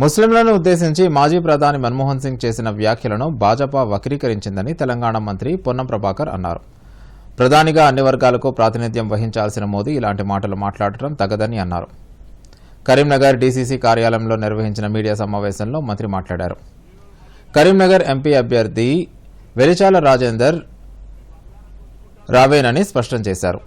ముస్లింలను ఉద్దేశించి మాజీ ప్రధాని మన్మోహన్ సింగ్ చేసిన వ్యాఖ్యలను భాజపా వక్రీకరించిందని తెలంగాణ మంత్రి పొన్నం ప్రభాకర్ అన్నారు. ప్రధానిగా అన్ని వర్గాలకు ప్రాతినిధ్యం వహించాల్సిన మోదీ ఇలాంటి మాటలు మాట్లాడటం తగదని అన్నారు. కరీంనగర్ డీసీసీ కార్యాలయంలో నిర్వహించిన మీడియా సమావేశంలో మంత్రి మాట్లాడారు. కరీంనగర్ ఎంపీ అభ్యర్థి వెలిచాల రాజేందర్ రావేనని స్పష్టం చేశారు.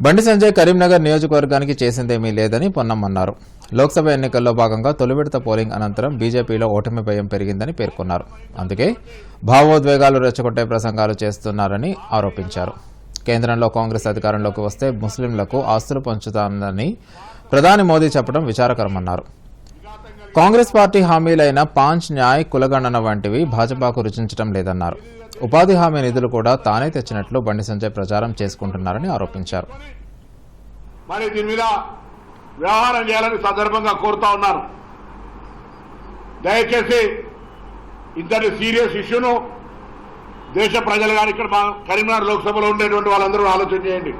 బండి సంజయ్ కరీంనగర్ నియోజకవర్గానికి చేసిందేమీ లేదని పొన్నం అన్నారు. లోక్సభ ఎన్నికల్లో భాగంగా తొలి విడత పోలింగ్ అనంతరం బీజేపీలో ఓటమి భయం పెరిగిందని పేర్కొన్నారు. అందుకే భావోద్వేగాలు రెచ్చగొట్టే ప్రసంగాలు చేస్తున్నారని ఆరోపించారు. కేంద్రంలో కాంగ్రెస్ అధికారంలోకి వస్తే ముస్లింలకు ఆస్తులు పంచుతామని ప్రధాని మోదీ చెప్పడం విచారకరమన్నారు. కాంగ్రెస్ పార్టీ హామీలైన పాంచ్ న్యాయ్ కులగణన వంటివి భాజపాకు రుచించడం లేదన్నారు. ఉపాధి హామీ నిధులు కూడా తానే తెచ్చినట్లు బండి సంజయ్ ప్రచారం చేసుకుంటున్నారని ఆరోపించారు. వ్యవహారం చేయాలని సందర్భంగా కోరుతా ఉన్నాను. దయచేసి ఇంతటి సీరియస్ ఇష్యూను దేశ ప్రజలు కానీ ఇక్కడ మా కరీంనగర్ లోక్సభలో ఉండేటువంటి వాళ్ళందరూ ఆలోచన చేయండి.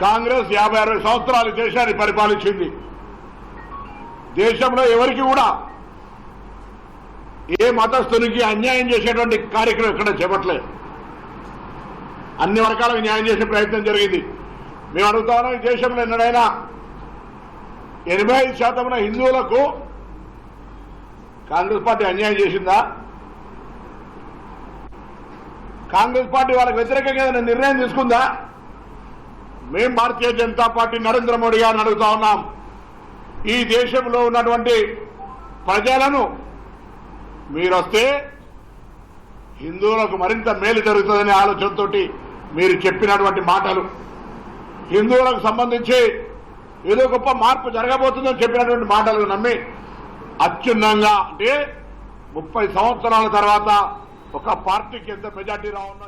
కాంగ్రెస్ యాభై అరవై సంవత్సరాలు దేశాన్ని పరిపాలించింది. దేశంలో ఎవరికి కూడా ఏ మతస్థునికి అన్యాయం చేసేటువంటి కార్యక్రమం ఎక్కడ చేపట్టలేదు. అన్ని వర్గాలకు న్యాయం చేసే ప్రయత్నం జరిగింది. మేము అడుగుతా ఉన్నాం ఈ దేశంలో ఎన్నడైనా ఎనభై ఐదు శాతం హిందువులకు కాంగ్రెస్ పార్టీ అన్యాయం చేసిందా? కాంగ్రెస్ పార్టీ వాళ్ళకి వ్యతిరేకంగా ఏదైనా నిర్ణయం తీసుకుందా? మేం భారతీయ జనతా పార్టీ నరేంద్ర మోడీ గారిని అడుగుతా ఉన్నాం. ఈ దేశంలో ఉన్నటువంటి ప్రజలను మీరొస్తే హిందువులకు మరింత మేలు జరుగుతుందనే ఆలోచనతోటి మీరు చెప్పినటువంటి మాటలు. హిందువులకు సంబంధించి ఏదో గొప్ప మార్పు జరగబోతుందని చెప్పినటువంటి మాటలు నమ్మి అత్యున్నంగా అంటే ముప్పై సంవత్సరాల తర్వాత ఒక పార్టీకి ఎంత మెజార్టీ రావున్నా